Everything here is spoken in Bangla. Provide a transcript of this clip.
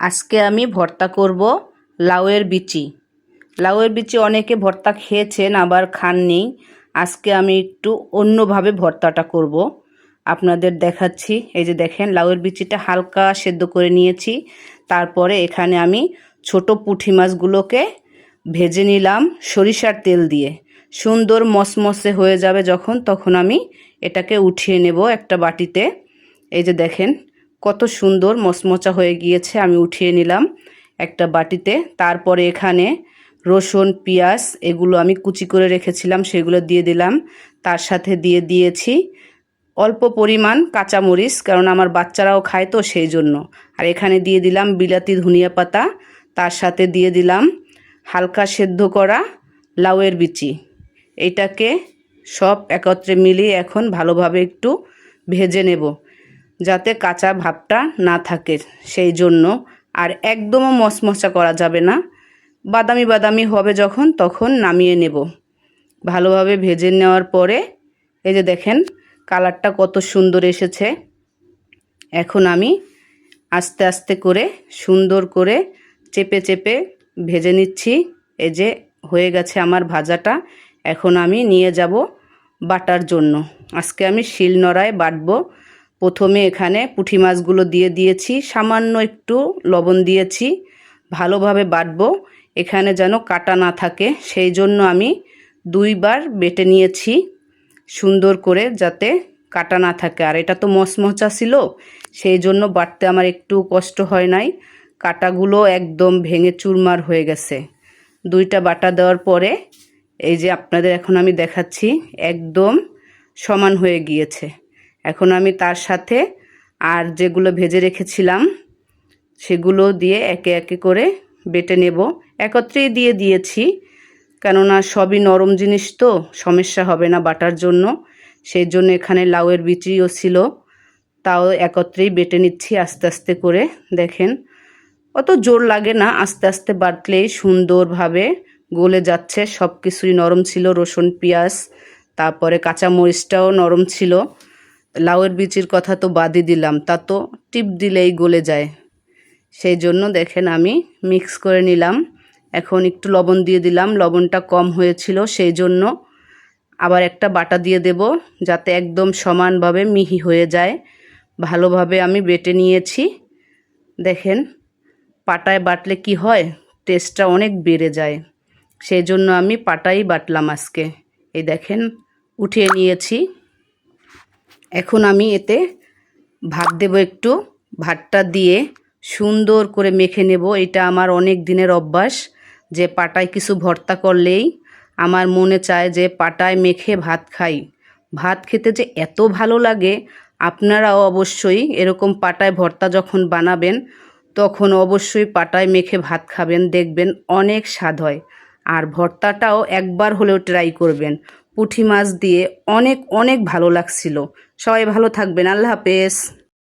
আজকে আমি ভর্তা করব লাউয়ের বিচি। লাউয়ের বিচি অনেকে ভর্তা খেয়েছেন, আবার খাননি। আজকে আমি একটু অন্যভাবে ভর্তাটা করব। আপনাদের দেখাচ্ছি। এই যে দেখেন, লাউয়ের বিচিটা হালকা সেদ্ধ করে নিয়েছি। তারপরে এখানে আমি ছোট পুঁটি মাছগুলোকে ভেজে নিলাম সরিষার তেল দিয়ে। সুন্দর মসমসে হয়ে যাবে যখন, তখন আমি এটাকে উঠিয়ে নেব একটা বাটিতে। এই যে দেখেন কত সুন্দর মচমচা হয়ে গিয়েছে, আমি উঠিয়ে নিলাম একটা বাটিতে। তারপরে এখানে রসুন, পেঁয়াজ এগুলো আমি কুচি করে রেখেছিলাম, সেগুলো দিয়ে দিলাম। তার সাথে দিয়ে দিয়েছি অল্প পরিমাণ কাঁচামরিচ, কারণ আমার বাচ্চারাও খায় তো সেই জন্য। আর এখানে দিয়ে দিলাম বিলাতি ধনিয়া পাতা, তার সাথে দিয়ে দিলাম হালকা সেদ্ধ করা লাউয়ের বিচি। এইটাকে সব একত্রে মিলিয়ে এখন ভালোভাবে একটু ভেজে নেব। যাতে কাঁচা ভাবটা না থাকে। সেই জন্য আর একদমও মশমশা করা যাবে না। বাদামি বাদামি হবে যখন, তখন নামিয়ে নেব। ভালোভাবে ভেজে নেওয়ার পরে, এই যে দেখেন, কালারটা কত সুন্দর এসেছে। এখন আমি আস্তে আস্তে করে, সুন্দর করে চেপে চেপে ভেজে নিচ্ছি। এই যে হয়ে গেছে আমার ভাজাটা। এখন আমি নিয়ে যাব বাটার জন্য। আজকে আমি শিলনোড়ায় বাটবো। প্রথমে এখানে পুঁটি মাছগুলো দিয়ে দিয়েছি, সামান্য একটু লবণ দিয়েছি, ভালোভাবে বাটবো। এখানে যেন কাটা না থাকে, সেই জন্য আমি দুইবার বেটে নিয়েছি সুন্দর করে যাতে কাটা না থাকে। আর এটা তো মচমচা ছিল, সেই জন্য বাটতে আমার একটু কষ্ট হয় নাই। কাটাগুলো একদম ভেঙে চুরমার হয়ে গেছে। দুইটা বাটা দেওয়ার পরে এই যে আপনাদের এখন আমি দেখাচ্ছি, একদম সমান হয়ে গিয়েছে। এখন আমি তার সাথে আর যেগুলো ভেজে রেখেছিলাম, সেগুলো দিয়ে একে একে করে বেটে নেব। একত্রেই দিয়ে দিয়েছি, কেননা সবই নরম জিনিস তো, সমস্যা হবে না বাটার জন্য। সেই জন্য এখানে লাউয়ের বিচিও ছিল, তাও একত্রেই বেটে নিচ্ছি আস্তে আস্তে করে, দেখেন। অত জোর লাগে না, আস্তে আস্তে বাটলেই সুন্দরভাবে গলে যাচ্ছে। সব কিছুই নরম ছিল, রসুন, পেঁয়াজ, তারপরে কাঁচা মরিচটাও নরম ছিল। লাউয়ের বিচির কথা তো বাদই দিলাম, তা তো টিপ দিলেই গলে যায়। সেই জন্য দেখেন আমি মিক্স করে নিলাম। এখন একটু লবণ দিয়ে দিলাম, লবণটা কম হয়েছিল, সেই জন্য আবার একটা বাটা দিয়ে দেব যাতে একদম সমানভাবে মিহি হয়ে যায়। ভালোভাবে আমি বেটে নিয়েছি। দেখেন, পাটায় বাটলে কি হয়? টেস্টটা অনেক বেড়ে যায়। সেই জন্য আমি পাটাই বাটলাম আজকে। এই দেখেন, উঠিয়ে নিয়েছি। এখন আমি এতে ভাত দেব একটু। ভাতটা দিয়ে সুন্দর করে মেখে নেব। এটা আমার অনেক দিনের অভ্যাস যে পাটায় কিছু ভর্তা করলেই আমার মনে চায় যে পাটায় মেখে ভাত খাই। ভাত খেতে যে এত ভালো লাগে, আপনারাও অবশ্যই এরকম পাটায় ভর্তা যখন বানাবেন, তখন অবশ্যই পাটায় মেখে ভাত খাবেন, দেখবেন অনেক স্বাদ হয়। আর ভর্তাটাও একবার হলেও ট্রাই করবেন। পুঁটি মাছ দিয়ে অনেক অনেক ভালো লাগছিল। সবাই ভালো থাকবেন। আল্লাহ হাফেজ।